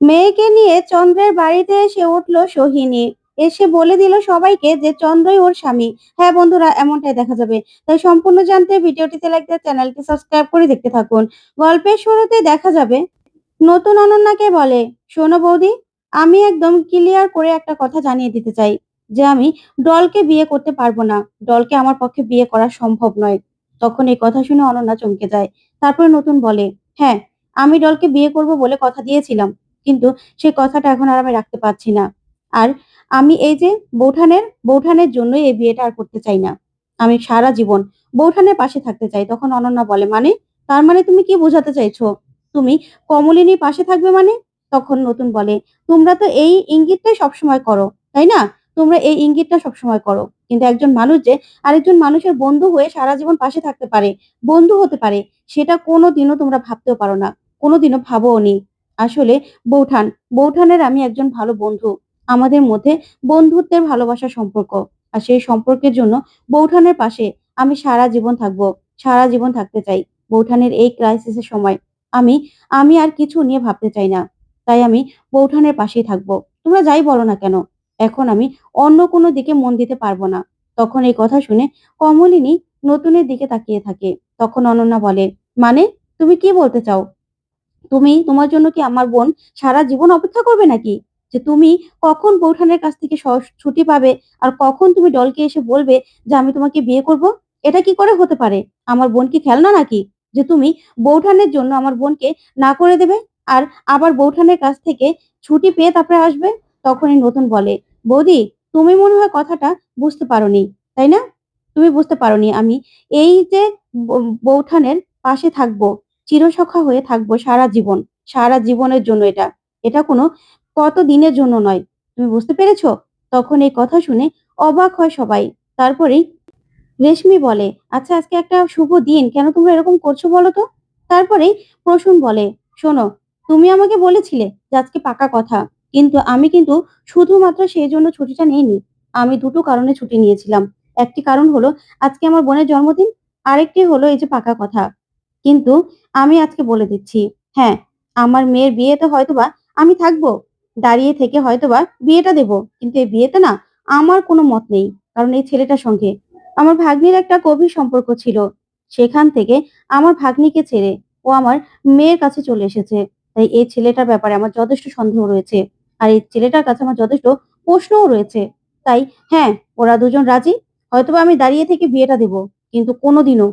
মেয়েকে নিয়ে চন্দ্রের বাড়িতে এসে উঠল সোহিনী। এসে বলে দিল সবাইকে যে চন্দ্রই ওর স্বামী। হ্যাঁ বন্ধুরা, এমনটাই দেখা যাবে। তাই সম্পূর্ণ জানতে ভিডিওটিতে দিয়ে চ্যানেলটি সাবস্ক্রাইব করে দেখতে থাকুন। গল্পের শুরুতে দেখা যাবে, নতুন অনন্যাকে বলে, শোনো বৌদি, আমি একদম ক্লিয়ার করে একটা কথা জানিয়ে দিতে চাই, যে আমি ডলকে বিয়ে করতে পারব না। ডলকে আমার পক্ষে বিয়ে করা সম্ভব নয়। তখন এই কথা শুনে অনন্যা চমকে যায়। তারপরে নতুন বলে হ্যাঁ আমি ডলকে বিয়ে করব বলে কথা দিয়েছিলাম। কিন্তু সেই কথাটা এখন আর আমি রাখতে পারছি না। আর আমি এই যে বৌঠানের বৌঠানের জন্যই এই বিয়েটা আর করতে চাই না। আমি সারা জীবন বৌঠানের পাশে থাকতে চাই, তখন অনন্যা বলে মানে? তার মানে তুমি কি বোঝাতে চাইছো? তুমি কমলিনীর পাশে থাকবে মানে? তখন নতুন বলে, তোমরা তো এই ইঙ্গিতটাই সবসময় করো, তাই না? তোমরা এই ইঙ্গিতটা সবসময় করো। কিন্তু একজন মানুষ যে আরেকজন মানুষের বন্ধু হয়ে সারা জীবন পাশে থাকতে পারে, বন্ধু হতে পারে, সেটা কোনোদিনও তোমরা ভাবতেও পারো না, কোনোদিনও ভাবোও নি। আসলে বৌঠান, বৌঠানের আমি একজন ভালো বন্ধু। আমাদের মধ্যে বন্ধুত্বের ভালোবাসার সম্পর্ক। আর সেই সম্পর্কের জন্য বৌঠানের পাশে আমি সারা জীবন থাকব, সারা জীবন থাকতে চাই বৌঠানের এই ক্রাইসিসের সময়। আমি আমি আর কিছু নিয়ে ভাবতে চাই না। তাই আমি বৌঠানের পাশেই থাকব। তোমরা যাই বলো না কেন, এখন আমি অন্য কোনো দিকে মন দিতে পারব না। তখন এই কথা শুনে কমলিনী নতুনের দিকে তাকিয়ে থাকে। তখন অনন্যা বলে মানে তুমি কি বলতে চাও? তুমি তোমার জন্য কি আমার বোন সারা জীবন অপেক্ষা করবে নাকি? যে তুমি কখন বৌঠানের কাছ থেকে ছুটি পাবে আর কখন তুমি ডলকে এসে বলবে যে আমি তোমাকে বিয়ে করব? এটা কি করে হতে পারে? আমার বোন কি খেলনা নাকি? যে তুমি বৌঠানের জন্য আমার বোনকে না করে দেবে আর আবার বৌঠানের কাছ থেকে ছুটি পেয়ে তারপরে আসবে? তখনই নতুন বলে, বৌদি, তুমি মনে হয় কথাটা বুঝতে পারোনি, তাই না? তুমি বুঝতে পারোনি আমি এই যে বৌঠানের পাশে থাকব। চিরসখা হয়ে থাকব সারা জীবন। সারা জীবনের জন্য এটা। এটা কোনো কত দিনের জন্য নয়। তুমি বুঝতে পেরেছ? তখন এই কথা শুনে অবাক হয় সবাই। তারপরেই রেশমি বলে আচ্ছা আজকে একটা শুভ দিন। কেন তোমরা এরকম করছ বলো তো? তারপরেই প্রসূন বলে, শোনো, তুমি আমাকে বলেছিলে যে আজকে পাকা কথা। কিন্তু আমি কিন্তু শুধুমাত্র সেই জন্য ছুটিটা নেইনি। আমি দুটো কারণে ছুটি নিয়েছিলাম। একটি কারণ হলো, আজকে আমার বোনের জন্মদিন। আরেকটি হলো এই যে পাকা কথা। কিন্তু আমি আজকে বলে দিচ্ছি হ্যাঁ আমার মেয়ের বিয়েতে হয়তোবা আমি থাকব, দাঁড়িয়ে থেকে হয়তোবা বিয়েটা দেব, কিন্তু এই বিয়েতে না আমার কোনো মত নেই, কারণ এই ছেলেটার সঙ্গে। আমার ভাগ্নির একটা গভীর সম্পর্ক ছিল, সেখান থেকে আমার ভাগ্নিকে ছেড়ে ও আমার মেয়ের কাছে চলে এসেছে। তাই এই ছেলেটার ব্যাপারে আমার যথেষ্ট সন্দেহ রয়েছে, আর এই ছেলেটার কাছে আমার যথেষ্ট প্রশ্নও রয়েছে। তাই হ্যাঁ ওরা দুজন রাজি, হয়তোবা আমি দাঁড়িয়ে থেকে বিয়েটা দেব, কিন্তু কোনোদিনও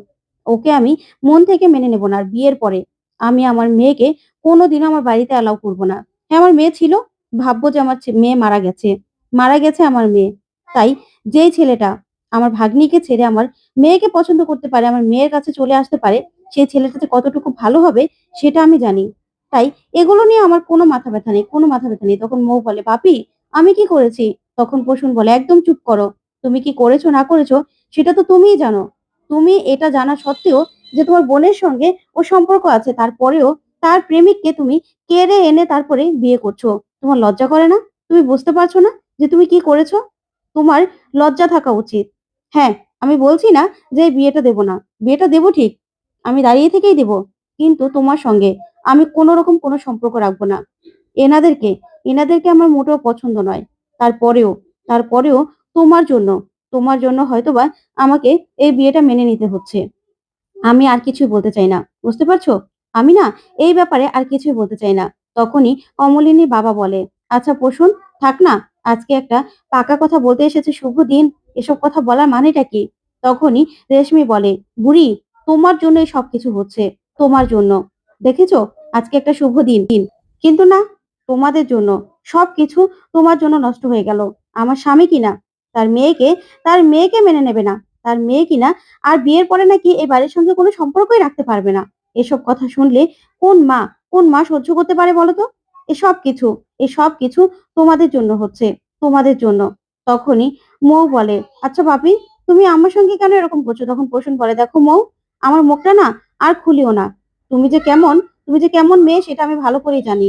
ওকে আমি মন থেকে মেনে নেব না আর বিয়ের পরে। আমি আমার মেয়েকে কোনোদিনও আমার বাড়িতে অ্যালাউ করব না। হ্যাঁ আমার মেয়ে ছিল, ভাববো যে আমার মেয়ে মারা গেছে। মারা গেছে আমার মেয়ে। তাই যেই ছেলেটা আমার ভাগ্নিকে ছেড়ে আমার মেয়েকে পছন্দ করতে পারে, আমার মেয়ের কাছে চলে আসতে পারে সেই ছেলেটা যে কতটুকু ভালো হবে সেটা আমি জানি। তাই এগুলো নিয়ে আমার কোনো মাথা ব্যথা নেই, কোনো মাথা ব্যথা নেই। তখন মৌ বলে, বাপি, আমি কি করেছি? তখন প্রসূন বলে, একদম চুপ করো। তুমি কি করেছ, না করেছ, সেটা তো তুমিই জানো। তুমি এটা জানা সত্ত্বেও যে তোমার বোনের সঙ্গে ও সম্পর্ক আছে, তারপরেও তার প্রেমিককে তুমি কেড়ে এনে তারপরে বিয়ে করছ। তোমার লজ্জা করে না? তুমি বুঝতে পারছ না যে তুমি কি করেছ? তোমার লজ্জা থাকা উচিত। হ্যাঁ আমি বলছি না যে বিয়েটা দেব না। বিয়েটা দেব ঠিক, আমি দাঁড়িয়ে থেকেই দেব, কিন্তু তোমার সঙ্গে আমি কোনো রকম কোনো সম্পর্ক রাখব না। এনাদেরকে এনাদেরকে আমার মোটেও পছন্দ নয়। তারপরেও তারপরেও তোমার জন্য তোমার জন্য হয়তোবা আমাকে এই বিয়েটা মেনে নিতে হচ্ছে। আমি আর কিছুই বলতে চাই না। বুঝতে পারছ? আমি না এই ব্যাপারে আর কিছুই বলতে চাই না। তখনই কমলিনীর বাবা বলে আচ্ছা প্রসূন, থাক না, আজকে একটা পাকা কথা বলতে এসেছে শুভ দিন এসব কথা বলার মানেটা কি? তখনই রেশমি বলে, বুড়ি, তোমার জন্যই সবকিছু হচ্ছে, তোমার জন্য। দেখেছ? আজকে একটা শুভ দিন কিন্তু না, তোমাদের জন্য। সবকিছু তোমার জন্য নষ্ট হয়ে গেল। আমার স্বামী কিনা তার মেয়েকে তার মেয়েকে মেনে নেবে না। তার মেয়ে কিনা আর বিয়ের পরে নাকি এই বাড়ির সঙ্গে কোনো সম্পর্কই রাখতে পারবে না। এসব কথা শুনলে কোন মা কোন মা সহ্য করতে পারে বলো তো? এসব কিছু এসব কিছু তোমাদের জন্য হচ্ছে, তোমাদের জন্য। তখনই মৌ বলে আচ্ছা ভাবি, তুমি আমার সঙ্গে কেন এরকম করছ? তখন প্রসূন বলে, দেখো মৌ, আমার মুখটা না আর খুলিও না। তুমি যে কেমন, তুমি যে কেমন মেয়ে সেটা আমি ভালো করেই জানি।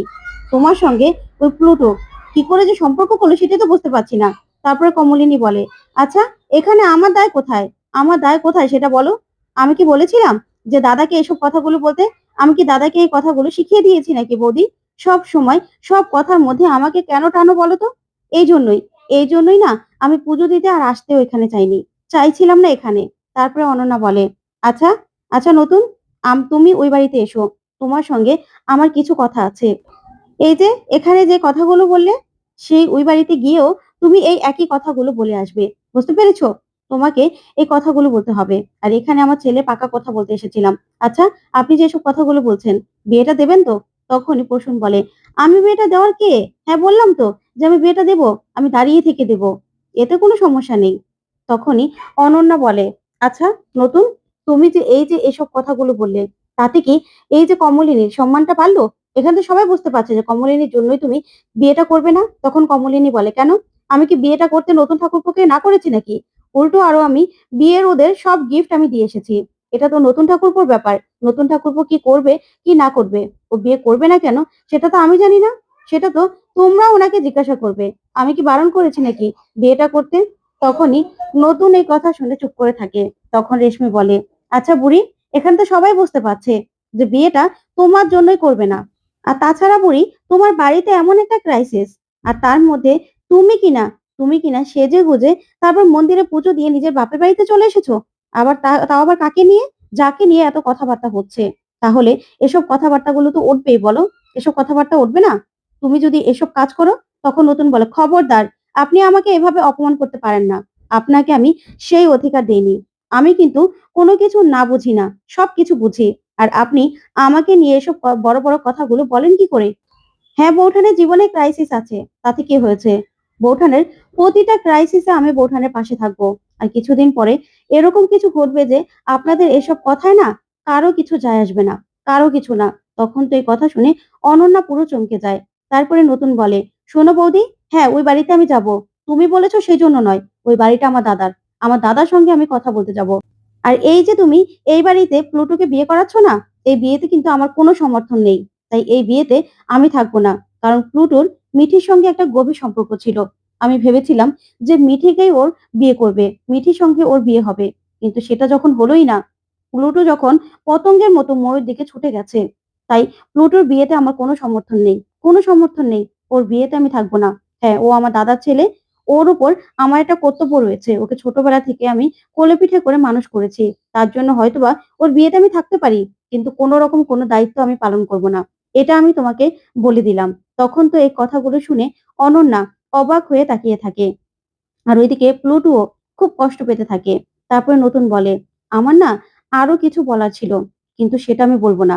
তোমার সঙ্গে ওই প্লুটো কি করে যে সম্পর্ক করল সেটাই তো বুঝতে পারছি না। তারপরে কমলিনী বলে আচ্ছা এখানে আমার দায় কোথায়? আমার দায় কোথায় সেটা বলো। আমি কি বলেছিলাম যে দাদাকে এসব কথাগুলো বলতে? আমি কি দাদাকে এই কথাগুলো শিখিয়ে দিয়েছি নাকি বৌদি? সব সময় সব কথার মধ্যে আমাকে কেন টানো বলো তো? এই জন্যই এই জন্যই না আমি পুজো দিতে আর আসতেও এখানে চাইনি। চাইছিলাম না এখানে। তারপরে অনন্যা বলে আচ্ছা আচ্ছা নতুন, আম, তুমি ওই বাড়িতে এসো। তোমার সঙ্গে আমার কিছু কথা আছে। এই যে, এখানে যে কথাগুলো বললে, সেই ওই বাড়িতে গিয়েও তুমি এই একই কথাগুলো বলে আসবে। বুঝতে পেরেছ? তোমাকে এই কথাগুলো বলতে হবে। আর এখানে আমার ছেলে পাকা কথা বলতে এসেছিলাম। আচ্ছা আপনি যে এসব কথাগুলো বলছেন, বিয়েটা দেবেন তো? তখনই প্রসূন বলে, আমি বিয়েটা দেওয়ার কে? হ্যাঁ বললাম তো যে আমি বিয়েটা দেব, আমি দাঁড়িয়ে থেকে দেব। এতে কোনো সমস্যা নেই। তখনই অনন্যা বলে আচ্ছা নতুন, তুমি যে এই যে এসব কথাগুলো বললে, তাতে কি এই যে কমলিনীর সম্মানটা পারল? এখানে তো সবাই বুঝতে পারছে যে কমলিনীর জন্যই তুমি বিয়েটা করবে না? তখন কমলিনী বলে, কেন? আমি কি বিয়েটা করতে নতুন ঠাকুরপোকে না করেছি নাকি? উল্টো আরও আমি, বিয়ের ওদের সব গিফট আমি দিয়ে এসেছি। এটা তো নতুন ঠাকুরপোর ব্যাপার। নতুন ঠাকুরপো কি করবে, কি না করবে? ও বিয়ে করবে না কেন? সেটা তো আমি জানি না। সেটা তো তোমরা ওনাকে জিজ্ঞাসা করবে। আমি কি বারণ করেছি নাকি? বিয়েটা করতে? তখনই নতুন এই কথা শুনে চুপ করে থাকে। তখন রেশমি বলে আচ্ছা বুড়ি, এখানে তো সবাই বুঝতে পারছে যে বিয়েটা তোমার জন্যই করবে না। আর তাছাড়া বুড়ি, তোমার বাড়িতে এমন একটা ক্রাইসিস আর তার মধ্যে তুমি কিনা তুমি কিনা সেজে গুজে তারপর মন্দিরে পুজো দিয়ে নিজের বাপের বাড়িতে চলে এসেছ? আবার তাও আবার কাকে নিয়ে? যাকে নিয়ে এত কথাবার্তা হচ্ছে? তাহলে এসব কথাবার্তাগুলো তো উঠবেই বলো। এসব কথাবার্তা উঠবে না? তুমি যদি এসব কাজ করো, তখন নতুন বলে, খবরদার, আপনি আমাকে এভাবে অপমান করতে পারেন না। আপনাকে আমি সেই অধিকার দেইনি। আমি কিন্তু কোনো কিছু না বুঝি না, সব কিছু বুঝি। আর আপনি আমাকে নিয়ে এসব বড় বড় কথাগুলো বলেন কি করে? হ্যাঁ বৌঠানের জীবনে ক্রাইসিস আছে, তাতে কি হয়েছে? বৌঠানের প্রতিটা ক্রাইসিসে আমি বৌঠানের পাশে থাকব। আর কিছুদিন পরে এরকম কিছু ঘটবে যে আপনাদের এসব কথায় না কারও কিছু যায় আসবে না, কারও কিছু না। তখন তো এই কথা শুনে অনন্যা পুরো চমকে যায়। তারপরে নতুন বলে, শোনো বৌদি হ্যাঁ ওই বাড়িতে আমি যাব। তুমি বলেছ সেই জন্য নয়, ওই বাড়িটা আমার দাদার। আমার দাদার সঙ্গে আমি কথা বলতে যাব। আর এই যে তুমি এই বাড়িতে প্লুটোকে বিয়ে করাচ্ছ না, এই বিয়েতে কিন্তু আমার কোনো সমর্থন নেই। তাই এই বিয়েতে আমি থাকব না। কারণ প্লুটোর মিঠির সঙ্গে একটা গভীর সম্পর্ক ছিল। আমি ভেবেছিলাম যে মিঠিকেই ওর বিয়ে করবে, মিঠির সঙ্গে ওর বিয়ে হবে। কিন্তু সেটা যখন হলোই না, প্লুটো যখন পতঙ্গের মতো ময়ূর দিকে ছুটে গেছে। তাই প্লুটোর বিয়েতে আমার কোনো সমর্থন নেই, কোনো সমর্থন নেই। ওর বিয়েতে আমি থাকব না। হ্যাঁ ও আমার দাদার ছেলে, ওর উপর আমার একটা কর্তব্য রয়েছে। ওকে ছোটবেলা থেকে আমি কোলে পিঠে করে মানুষ করেছি। তার জন্য হয়তোবা ওর বিয়েতে আমি থাকতে পারি, কিন্তু কোনো রকম কোনো দায়িত্ব আমি পালন করব না। এটা আমি তোমাকে বলে দিলাম। তখন তো এই কথাগুলো শুনে অনন্যা অবাক হয়ে তাকিয়ে থাকে। আর ওইদিকে প্লুটোও খুব কষ্ট পেতে থাকে। তারপরে নতুন বলে, আমার না আরও কিছু বলার ছিল, কিন্তু সেটা আমি বলব না।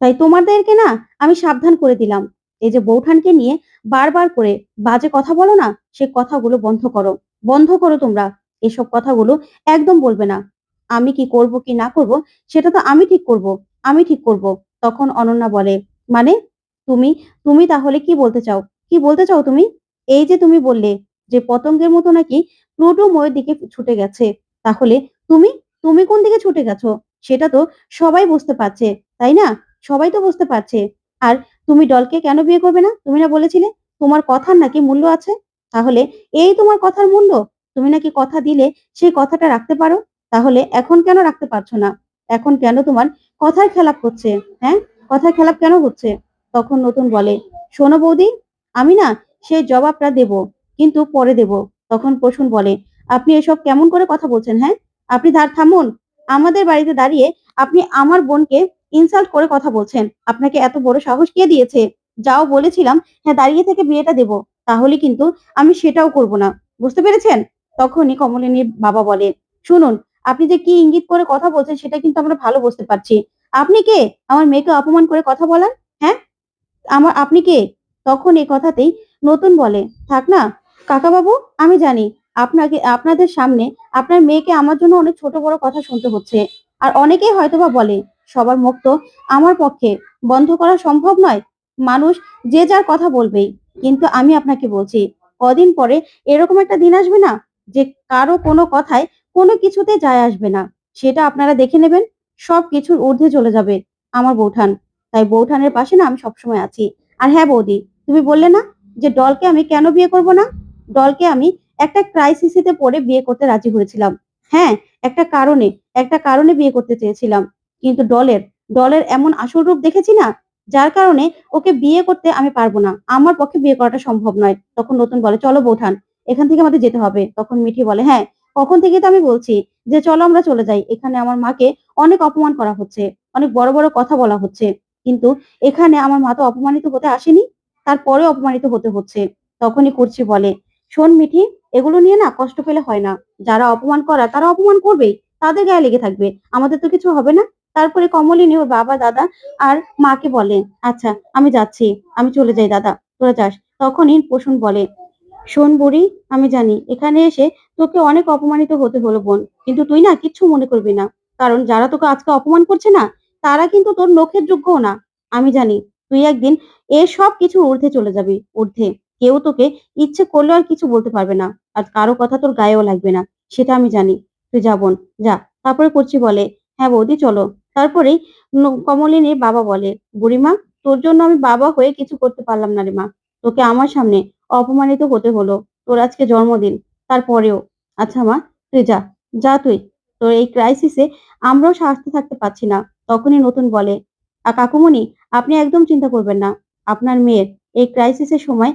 তাই তোমাদেরকে না আমি সাবধান করে দিলাম। এই যে বৌঠানকে নিয়ে বারবার করে বাজে কথা বলো না, সে কথাগুলো বন্ধ করো। বন্ধ করো তোমরা। এসব কথাগুলো একদম বলবে না। আমি কি করব কি না করব, সেটা তো আমি ঠিক করব। আমি ঠিক করব। তখন অনন্যা বলে মানে তুমি তুমি তাহলে কি বলতে চাও? কি বলতে চাও তুমি? এই যে তুমি বললে যে পতঙ্গের মতো নাকি প্লুটো ময়ের দিকে ছুটে গেছে, তাহলে তুমি তুমি কোন দিকে ছুটে গেছো? সেটা তো সবাই বুঝতে পারছে, তাই না? সবাই তো বুঝতে পারছে। আর তুমি ডলকে কেন বিয়ে করবে না? তুমি না বলেছিলে? তোমার কথার নাকি মূল্য আছে? তাহলে এই তোমার কথার মূল্য? তুমি নাকি কথা দিলে সেই কথাটা রাখতে পারো? তাহলে এখন কেন রাখতে পারছ না? এখন কেন তোমার কথার খেলাপ করছে? হ্যাঁ? কথার খেলাপ কেন হচ্ছে? তখন নতুন বলে, শোনো বৌদি, আমি না সেই জবাবটা দেব, কিন্তু পরে দেব। তখন প্রসূন বলে, আপনি এসব কেমন করে কথা বলছেন হ্যাঁ? আপনি দাঁড় থামুন। আমাদের বাড়িতে দাঁড়িয়ে আপনি আমার বোনকে ইনসাল্ট করে কথা বলছেন। আপনাকে এত বড় সাহস কে দিয়েছে? যাও বলেছিলাম হ্যাঁ দাঁড়িয়ে থেকে বিয়েটা দেব। তাহলে কিন্তু আমি সেটাও করব না। বুঝতে পেরেছেন? তখনই কমলিনীর বাবা বলে, শুনুন, আপনি যে কি ইঙ্গিত করে কথা বলছেন সেটা কিন্তু আমরা ভালো বুঝতে পারছি। আপনি কে? আমার মেয়েকে অপমান করে কথা বলার? হ্যাঁ? আমার, আপনি কে? তখন এই কথাতেই নতুন বলে, থাক না কাকা বাবু আমি জানি আপনাকে, আপনাদের সামনে আপনার মেয়েকে আমার জন্য অনেক ছোট বড় কথা শুনতে হচ্ছে। আর অনেকেই হয়তোবা বলে, সবার মুখ তো আমার পক্ষে, বন্ধ করা সম্ভব নয়। মানুষ যে যার কথা বলবেই। কিন্তু আমি আপনাকে বলছি, কদিন পরে এরকম একটা দিন আসবে না, যে কারও কোনো কথায় কোনো কিছুতে যায় আসবে না। সেটা আপনারা দেখে নেবেন। সব কিছুর ঊর্ধ্বে চলে যাবে আমার বৌঠান। তাই বৌঠানের পাশে না আমি সবসময় আছি। আর হ্যাঁ বৌদি, তুমি বললে না যে ডলকে আমি কেন বিয়ে করব না? ডলকে আমি একটা ক্রাইসিসিতে পড়ে বিয়ে করতে রাজি হয়েছিলাম। হ্যাঁ একটা কারণে একটা কারণে বিয়ে করতে চেয়েছিলাম। কিন্তু ডলের ডলের এমন আসল রূপ দেখেছি না, যার কারণে ওকে বিয়ে করতে আমি পারব না। আমার পক্ষে বিয়ে করাটা সম্ভব নয়। তখন নতুন বলে, চলো বৌঠান, এখান থেকে আমাদের যেতে হবে। তখন মিঠি বলে হ্যাঁ কখন থেকে তো আমি বলছি যে, চলো আমরা চলে যাই। এখানে আমার মাকে অনেক অপমান করা হচ্ছে, অনেক বড় বড় কথা বলা হচ্ছে। কিন্তু এখানে আমার মা তো অপমানিত হতে আসেনি তারপরে অপমানিত হতে হচ্ছে। তখনই করছি বলে, শোন মিঠি, এগুলো নিয়ে না কষ্ট পেলে হয় না। যারা অপমান করা, তারা অপমান করবেই। তাদের গায়ে লেগে থাকবে। আমাদের তো কিছু হবে না। তারপরে কমলিনী ওর বাবা, দাদা আর মাকে বলে আচ্ছা আমি যাচ্ছি। আমি চলে যাই, দাদা। তোরা যাস। তখনই পোষণ বলে শোন বুড়ি, আমি জানি, এখানে এসে তোকে অনেক অপমানিত হতে হলো বোন, কিন্তু তুই না কিচ্ছু মনে করবি না। কারণ যারা তোকে আজকে অপমান করছে না, তারা কিন্তু তোর লোকের যোগ্যও না। আমি জানি, তুই একদিন এ সব ঊর্ধ্বে চলে যাবি, ঊর্ধ্বে। কেউ তোকে ইচ্ছে করলেও আর কিছু বলতে পারবে না, আর কারও কথা তোর গায়েও লাগবে না, সেটা আমি জানি। তুই যা বোন, যা, তারপরে করছি বলে হ্যাঁ বৌদি, চলো। তারপরেই ন- কমলিনীর বাবা বলে, বুড়িমা, তোর জন্য আমি বাবা হয়ে কিছু করতে পারলাম না রে মা, তোকে আমার সামনে অপমানিত হতে হলো। তোর আজকে জন্মদিন, তারপরেও। আচ্ছা মা, তুই যা যা তুই। তোর এই ক্রাইসিসে আমরাও শাস্তি থাকতে পারছি না, তখনই নতুন বলে। আর কাকুমণি, আপনি একদম চিন্তা করবেন না, আপনার মেয়ের এই ক্রাইসিসের সময়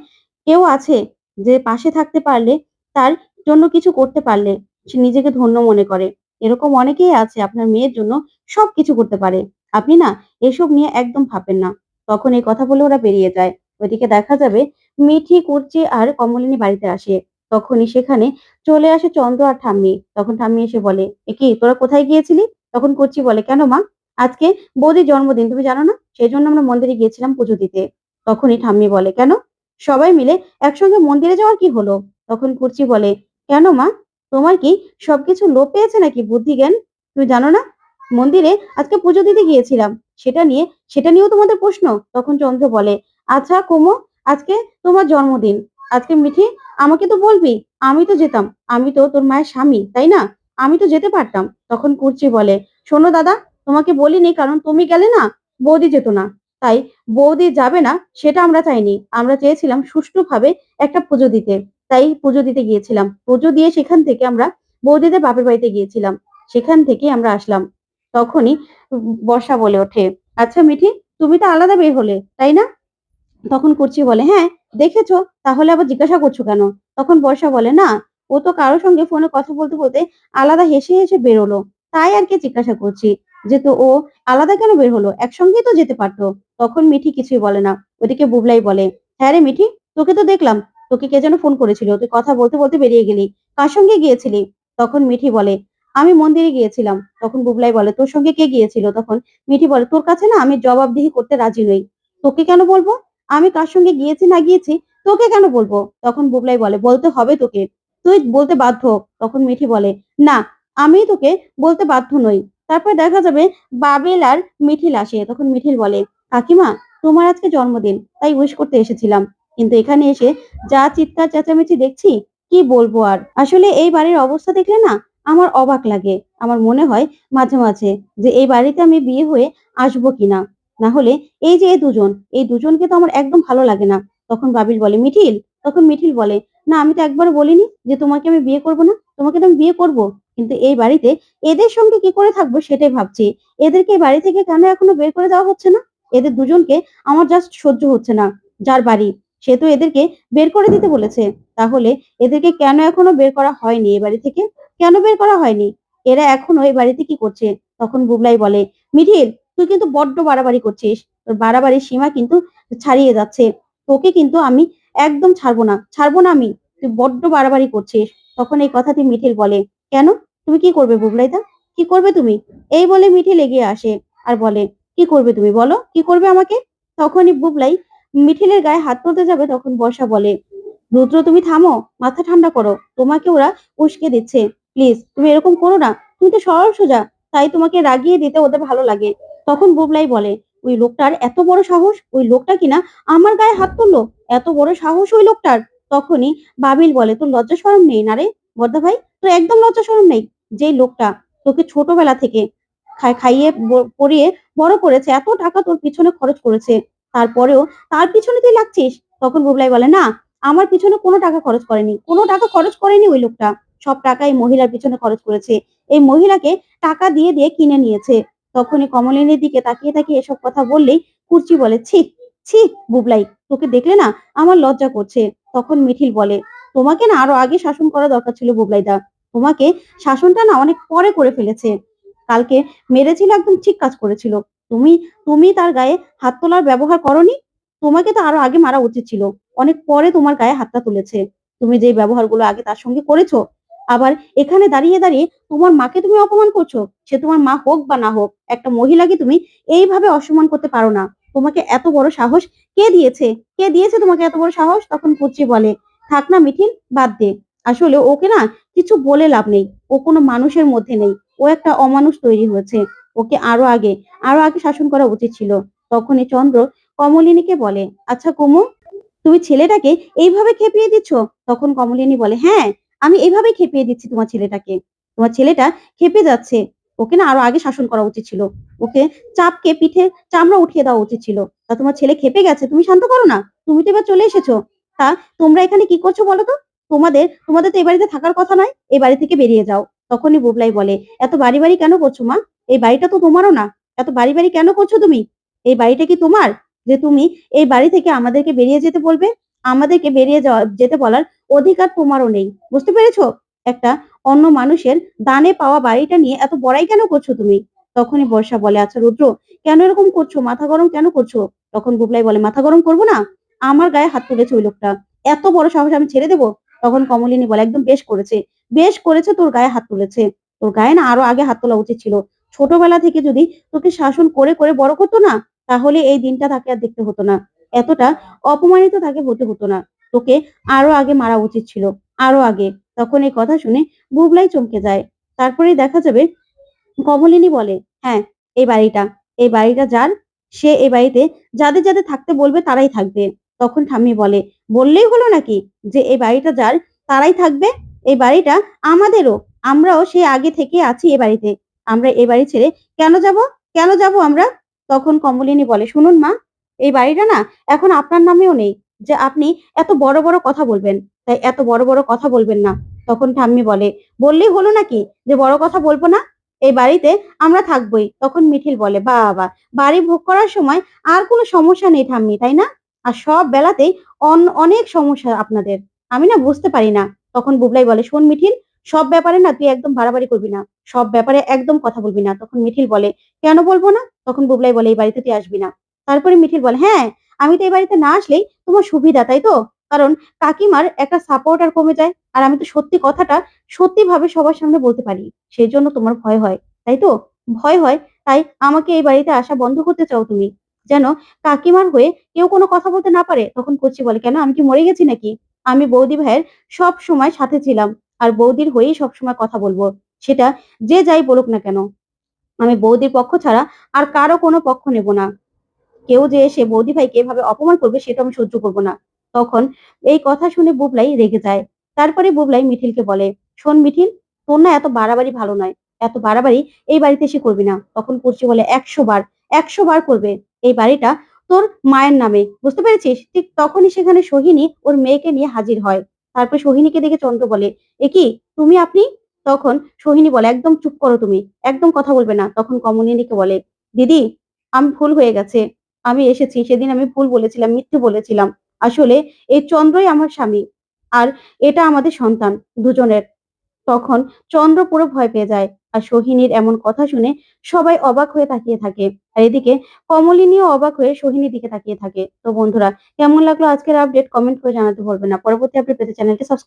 কেউ আছে যে পাশে থাকতে পারলে তার জন্য কিছু করতে পারলে, সে নিজেকে ধন্য মনে করে। এরকম অনেকেই আছে, আপনার মেয়ের জন্য সবকিছু করতে পারে। আপনি না, এসব নিয়ে একদম ভাবেন না। তখন এই কথা বলে ওরা বেরিয়ে যায়। ওইদিকে দেখা যাবে মিঠি, কুর্চি আর কমলিনী বাড়িতে আসে। তখনই সেখানে চলে আসে চন্দ্র আর ঠাম্মি। তখন ঠাম্মি এসে বলে কি তোরা কোথায় গিয়েছিলি? তখন কুর্চি বলে, কেন মা? আজকে বৌদির জন্মদিন, তুমি জানো না? সেই জন্য আমরা মন্দিরে গিয়েছিলাম পুজো দিতে। তখনই ঠাম্মি বলে, কেন? সবাই মিলে একসঙ্গে মন্দিরে যাওয়ার কি হলো? তখন কুর্চি বলে, কেন মা? তোমার কি সবকিছু লোপ পেয়েছে নাকি বুদ্ধি জ্ঞান তুমি জানো না? মন্দিরে আজকে পুজো দিতে গিয়েছিলাম। সেটা নিয়ে, সেটা নিয়েও তোমাদের প্রশ্ন? তখন চন্দ্র বলে আচ্ছা কুমো আজকে তোমার জন্মদিন। আজকে মিঠি, আমাকে তো বলবি, আমি তো যেতাম। আমি তো তোর মায়ের স্বামী, তাই না? আমি তো যেতে পারতাম। তখন কুর্চি বলে, শোনো দাদা, তোমাকে বলিনি কারণ তুমি গেলে না, বৌদি যেত না। তাই বৌদি যাবে না, সেটা আমরা চাইনি। আমরা চেয়েছিলাম সুষ্ঠুভাবে একটা পুজো দিতে। তাই পুজো দিতে গিয়েছিলাম। পুজো দিয়ে সেখান থেকে আমরা বৌদিদের বাপের বাড়িতে গিয়েছিলাম। সেখান থেকে আমরা আসলাম। তখনই বর্ষা বলে ওঠে আচ্ছা মিঠি, তুমি তো আলাদা বের হলে, তাই না? তখন কুর্চি বলে হ্যাঁ দেখেছ? তাহলে আবার জিজ্ঞাসা করছ কেন? তখন বর্ষা বলে, না, ও তো কারোর সঙ্গে ফোনে কথা বলতে বলতে আলাদা হেসে হেসে বেরোলো তাই আর কি জিজ্ঞাসা করছি? যে তো ও আলাদা কেন বের হলো? একসঙ্গে তো যেতে পারতো। তখন মিঠি কিছুই বলে না। ওদিকে বুবলাই বলে হ্যাঁ রে মিঠি, তোকে তো দেখলাম। তোকে কে যেন ফোন করেছিল? তুই কথা বলতে বলতে বেরিয়ে গেলি। কার সঙ্গে গিয়েছিলি? তখন মিঠি বলে, আমি মন্দিরে গিয়েছিলাম। তখন বুবলাই বলে, তোর সঙ্গে কে গিয়েছিল? তখন মিঠি বলে, তোর কাছে না আমি জবাবদিহি করতে রাজি নই। তোকে কেন বলব? আমি কার সঙ্গে গিয়েছি না গিয়েছি, তোকে কেন বলব? তখন বুবলাই বলে, বলতে হবে তোকে। তুই বলতে বাধ্য, তখন মিঠি বলে, না, আমি তোকে বলতে বাধ্য নই। তারপর দেখা যাবে বাবেল আর মিঠিল আসে। তখন মিঠিল বলে, কাকিমা, তোমার আজকে জন্মদিন, তাই উইশ করতে এসেছিলাম। কিন্তু এখানে এসে যা চিৎকার চেঁচামেচি দেখছি, কি বলব আর? আসলে এই বাড়ির অবস্থা দেখলে না, আমার অবাক লাগে। আমার মনে হয় মাঝে মাঝে যে এই বাড়িতে আমি বিয়ে হয়ে আসব কিনা। না হলে এই যে এই দুজন, এই দুজনকে তো আমার একদম ভালো লাগে না। তখন বাবিল বলে, মিঠিল? তখন মিঠিল বলে, না, আমি তো একবার বলিনি যে তোমাকে আমি বিয়ে করব না, তোমাকে তো আমি বিয়ে করব। কিন্তু এই বাড়িতে এদের সঙ্গে কি করে থাকব সেটাই ভাবছি। এদেরকে বাড়ি থেকে কেন এখনও বের করে দেওয়া হচ্ছে না? এদের দুজনকে আমার জাস্ট সহ্য হচ্ছে না, যার বাড়ি। সে তো এদেরকে বের করে দিতে বলেছে। তাহলে এদেরকে কেন এখনও বের করা হয়নি এ বাড়ি থেকে? কেন বের করা হয়নি? এরা এখনও এই বাড়িতে কি করছে? তখন বুবলাই বলে, মিঠিল তুই কিন্তু বড্ড বাড়াবাড়ি করছিস। তোর বাড়াবাড়ির সীমা কিন্তু ছাড়িয়ে যাচ্ছে। তোকে কিন্তু আমি একদম ছাড়বো না। ছাড়বো না আমি। তুই বড্ড বাড়াবাড়ি করছিস। তখন এই কথাটি মিঠিল বলে, কেন? তুমি কি করবে বুবলাইদা? কি করবে তুমি? এই বলে মিঠিল এগিয়ে আসে আর বলে, কি করবে তুমি বলো? কি করবে আমাকে? তখনই বুবলাই মিঠিলের গায়ে হাত তুলতে যাবে। তখন বর্ষা বলে, রুদ্র, তুমি থামো। মাথা ঠান্ডা করো। তোমাকে ওরা উস্কে দিচ্ছে। প্লিজ, তুমি এরকম করো না। তুমি তো সরল সোজা। তাই তোমাকে রাগিয়ে দিতে ওদের ভালো লাগে। তখন বুবলাই বলে, ওই লোকটার এত বড় সাহস? ওই লোকটা কিনা আমার গায়ে হাত তুললো? এত বড় সাহস ওই লোকটার? তখনই বাবিল বলে, তোর লজ্জা শরম নেই না রে? বর্দা ভাই, তোর একদম লজ্জা শরম নেই? যে লোকটা তোকে ছোটবেলা থেকে খাই- খাইয়ে পরিয়ে বড় করেছে, এত টাকা তোর পিছনে খরচ করেছে, তারপরেও তার পিছনে তুই লাগছিস? তখন বুবলাই বলে, না, আমার পিছনে কোনো টাকা খরচ করেনি, কোনো টাকা খরচ করেনি ওই লোকটা। সব টাকা এই মহিলার পিছনে খরচ করেছে। এই মহিলাকে টাকা দিয়ে দিয়ে কিনে নিয়েছে। তখনই কমলিনীর দিকে তাকিয়ে তাকিয়ে এসব কথা বললেই কুর্চি বলে, ছি ছি, বুবলাই, তোকে দেখলে না আমার লজ্জা করছে। তখন মিঠিল বলে, তোমাকে না আরও আগে শাসন করা দরকার ছিল বুবলাইদা। তোমাকে শাসনটা না অনেক পরে করে ফেলেছে। কালকে মেরেছিল একদম ঠিক কাজ করেছিল। তুমি তুমি তার গায়ে হাত তোলার ব্যবহার করনি? তোমাকে তো আরও আগে মারা উচিত ছিল। অনেক পরে তোমার গায়ে হাতটা তুলেছে। তুমি যে ব্যবহারগুলো আগে তার সঙ্গে করেছ আবার এখানে দাঁড়িয়ে দাঁড়িয়ে তোমার মাকে তুমি অপমান করছ। সে তোমার মা হোক বা না হোক, একটা মহিলাকে তুমি এইভাবে অসম্মান করতে পারো না? তোমাকে এত বড় সাহস কে দিয়েছে? কে দিয়েছে তোমাকে এত বড় সাহস? তখন পুত্রী বলে, থাক না মিঠিল, বাদ দে। আসলে ওকে না কিছু বলে লাভ নেই। ও কোনো মানুষের মধ্যে নেই। ও একটা অমানুষ তৈরি হয়েছে। ওকে আরও আগে আরও আগে শাসন করা উচিত ছিল। তখনই চন্দ্র কমলিনীকে বলে আচ্ছা কুমু, তুমি ছেলেটাকে এইভাবে খেপিয়ে দিচ্ছ? তখন কমলিনী বলে হ্যাঁ আমি এইভাবে খেপিয়ে দিচ্ছি তোমার ছেলেটাকে। তোমার ছেলেটা খেপে যাচ্ছে। ওকে না আরও আগে শাসন করা উচিত ছিল। ওকে চাপকে পিঠে চামড়া উঠিয়ে দেওয়া উচিত ছিল। তা তোমার ছেলে খেপে গেছে, তুমি শান্ত করো না। তুমি তো এবার চলে এসেছ। তা তোমরা এখানে কি করছ বলো তো? তোমাদের তোমাদের তো এই বাড়িতে থাকার কথা নয়। এই বাড়ি থেকে বেরিয়ে যাও। তখনই বুবলাই বলে, এত বাড়ি বাড়ি কেন করছ মা? এই বাড়িটা তো তোমারও না। এত বাড়ি বাড়ি কেন করছ তুমি? এই বাড়িটা কি তোমার? যে তুমি এই বাড়ি থেকে আমাদেরকে বেরিয়ে যেতে বলবে? আমাদেরকে বেরিয়ে যাওয়া, যেতে বলার অধিকার তোমারও নেই। বুঝতে পেরেছ? একটা অন্য মানুষের দানে পাওয়া বাড়িটা নিয়ে এত বড়াই কেন করছ তুমি? তখনই বর্ষা বলে আচ্ছা রুদ্র, কেন এরকম করছ? মাথা গরম কেন করছ? তখন বুবলাই বলে, মাথা গরম করব না? আমার গায়ে হাত তুলেছে ওই লোকটা। এত বড় সাহস আমি ছেড়ে দেবো? তখন কমলিনী বলে, একদম বেশ করেছে। বেশ করেছে, তোর গায়ে হাত তুলেছে। তোর গায়ে না আরও আগে হাত তোলা উচিত ছিল। ছোটবেলা থেকে যদি তোকে শাসন করে করে বড় করতো না, তাহলে এই দিনটা তাকে আর দেখতে হতো না। এতটা অপমানিত তাকে হতে হতো না। তোকে আরও আগে মারা উচিত ছিল, আরও আগে। তখন এই কথা শুনে বুবলাই চমকে যায়। তারপরে দেখা যাবে কমলিনী বলে হ্যাঁ এই বাড়িটা এই বাড়িটা যার, সে এই বাড়িতে যাদের যাদের থাকতে বলবে তারাই থাকবে। তখন ঠাম্মি বলে, বললেই হলো নাকি যে এই বাড়িটা যার, তারাই থাকবে? এই বাড়িটা আমাদেরও, আমরাও সে আগে থেকে আছি এ বাড়িতে। আমরা এই বাড়ি ছেড়ে কেন যাব? কেন যাব আমরা? তখন কমলিনী বলে, শুনুন মা এই বাড়িটা না এখন আপনার নামেও নেই। যে আপনি এত বড় বড় কথা বলবেন, তাই এত বড় বড় কথা বলবেন না। তখন ঠাম্মি বলে, বললেই হলো নাকি যে বড় কথা বলব না? এই বাড়িতে আমরা থাকবোই, তখন মিঠিল বলে, বাবা, বাড়ি ভোগ করার সময় আর কোনো সমস্যা নেই ঠাম্মি, তাই না? আর সব বেলাতেই অন- অনেক সমস্যা আপনাদের। আমি না বুঝতে পারি না। তখন বুবলাই বলে, শোন মিঠিল, সব ব্যাপারে না তুই একদম বাড়াবাড়ি করবি না। সব ব্যাপারে একদম কথা বলবি না। তখন মিঠিল বলে, কেন বলব না? তখন বুবলাই বলে, এই বাড়িতে তুই আসবি না। তারপরে মিঠিল বলে হ্যাঁ আমি তো এই বাড়িতে না আসলেই তোমার সুবিধা, তাই তো? কারণ কাকিমার একটা সাপোর্টার কমে যায়। আর আমি তো সত্যি কথাটা সত্যি ভাবে সবার সামনে বলতে পারি সেই জন্য তোমার ভয় হয়, তাই তো? ভয় হয়, তাই আমাকে এই বাড়িতে আসা বন্ধ করতে চাও তুমি। যেন কাকিমার হয়ে কেউ কোনো কথা বলতে না পারে। তখন কচি বলে, কেন, আমি কি মরে গেছি নাকি? আমি বৌদি ভাইয়ের সব সময় সাথে ছিলাম, আর বৌদির হয়েই সব সময় কথা বলব। সেটা যে যাই বলুক না কেন, আমি বৌদির পক্ষ ছাড়া আর কারও কোনো পক্ষ নেব না। কেউ যে এসে বৌদি ভাইকে এভাবে অপমান করবে সেটা আমি সহ্য করব না। তখন এই কথা শুনে বুবলাই রেগে যায়। তারপরে বুবলাই মিঠিলকে বলে, শোন মিঠিল তোর না এত বাড়াবাড়ি ভালো নয়। এত বাড়াবাড়ি এই বাড়িতে এসে করবি না। তখন কুর্চি বলে, একশো বার একশো বার করবে। এই বাড়িটা তোর মায়ের নামে। বুঝতে পেরেছিস? ঠিক তখনই সেখানে সোহিনী ওর মেয়েকে নিয়ে হাজির হয়। তারপর সোহিনীকে দেখে চন্দ্র বলে, এ কি, তুমি আপনি? তখন সোহিনী বলে, একদম চুপ করো তুমি, একদম কথা বলবে না। তখন কমলিনীকে বলে, দিদি, আমি ভুল হয়ে গেছে। আমি এসেছি, সেদিন আমি ভুল বলেছিলাম, মিথ্যে বলেছিলাম। আসলে এই চন্দ্রই আমার স্বামী আর এটা আমাদের সন্তান দুজনের। তখন চন্দ্র পুরো ভয় পেয়ে যায় আর সোহিনীর এমন কথা শুনে সবাই অবাক হয়ে তাকিয়ে থাকে। আর এদিকে কমলিনীও অবাক হয়ে সোহিনীর দিকে তাকিয়ে থাকে। তো বন্ধুরা, কেমন লাগল আজকের আপডেট কমেন্ট করে জানাতে ভুলবেন না। পরবর্তী আপডেট পেতে চ্যানেলটি সাবস্ক্রাইব